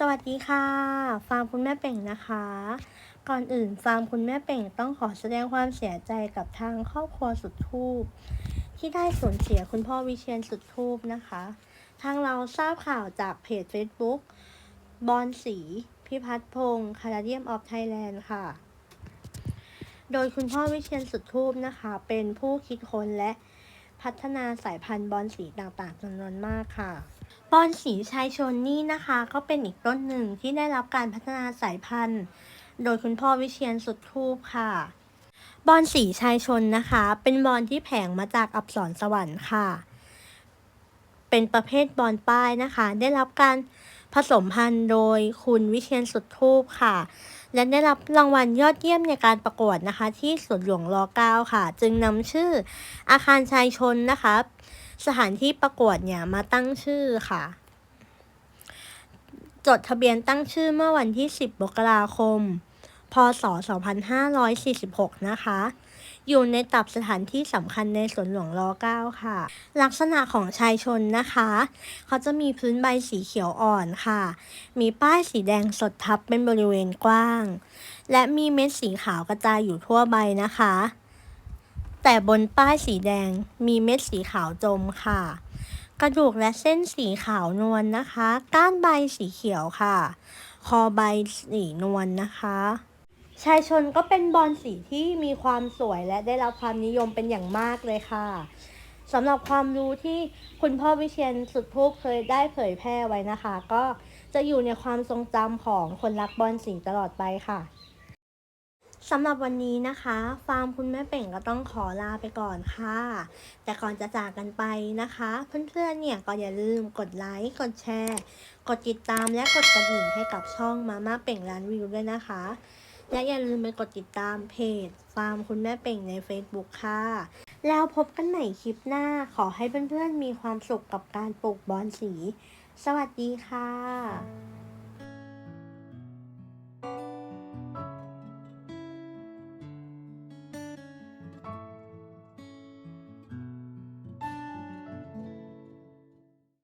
สวัสดีค่ะ ฟาร์มคุณแม่เป่งนะคะ ก่อนอื่นฟาร์มคุณแม่เป่งต้องขอแสดงความเสียใจกับทางครอบครัวสุดทูบที่ได้สูญเสียคุณพ่อวิเชียนสุดทูบนะคะ ทางเราทราบข่าวจากเพจ Facebook บอลสี พิพัฒน์พงศ์คาราเดียมออฟไทยแลนด์ค่ะ โดยคุณพ่อวิเชียนสุดทูบนะคะ เป็นผู้คิดค้นและ พัฒนาสายพันธุ์บอลสีต่างๆจำนวนมากค่ะ บอนสีชายชนนี่นะคะ ก็เป็นอีกต้นหนึ่งที่ได้รับการพัฒนาสายพันธุ์ โดยคุณพ่อวิเชียนสุดทูบค่ะ บอนสีชายชนนะคะ เป็นบอนที่แผงมาจากอักษรสวรรค์ค่ะ เป็นประเภทบอนป้ายนะคะ ได้รับการ ผสมพันธุ์โดยคุณวิเชียนสุดทูบค่ะ และได้รับรางวัลยอดเยี่ยมในการประกวดนะคะ ที่สวนหลวงร9ค่ะ จึงนำชื่ออาคารชายชนนะคะ สถานที่ประกวดเนี่ยมาตั้งชื่อค่ะ จดทะเบียนตั้งชื่อเมื่อวันที่ 10มกราคม ศ 2546 นะคะ อยู่ในตับสถานที่สำคัญในสวนหลวงร9ค่ะ ลักษณะของชายชนนะคะ เขาจะมีพื้นใบสีเขียวอ่อนค่ะ มีป้ายสีแดงสดทับเป็นบริเวณกว้าง และมีเม็ดสีขาวกระจายอยู่ทั่วใบนะคะ แต่บนป้ายสีแดงมีเม็ดสีขาวจมค่ะกระดูกและเส้นสีขาวนวลนะคะ ก้านใบสีเขียวค่ะ คอใบสีนวลนะคะ ชายชนก็เป็นบอลสีที่มีความสวยและได้รับความนิยมเป็นอย่างมากเลยค่ะสำหรับความรู้ที่คุณพ่อวิเชียนสุดทูปเคยได้เผยแพร่ไว้นะคะ ก็จะอยู่ในความทรงจำของคนรักบอลสีตลอดไปค่ะสำหรับวันนี้นะคะ ฟาร์มคุณแม่เป่งก็ต้องขอลาไปก่อนค่ะ แต่ก่อนจะจากกันไปนะคะ เพื่อนๆเนี่ยก็อย่าลืมกดไลค์กดแชร์ กดติดตามและกดกระดิ่งให้กับช่องมาม่าเป่งร้านวิวด้วยนะคะ และอย่าลืมไปกดติดตามเพจ ฟาร์มคุณแม่เป่งใน Facebook ค่ะ แล้วพบกันใหม่คลิปหน้าขอให้เพื่อนๆมีความสุขกับการปลูกบอนสี สวัสดีค่ะ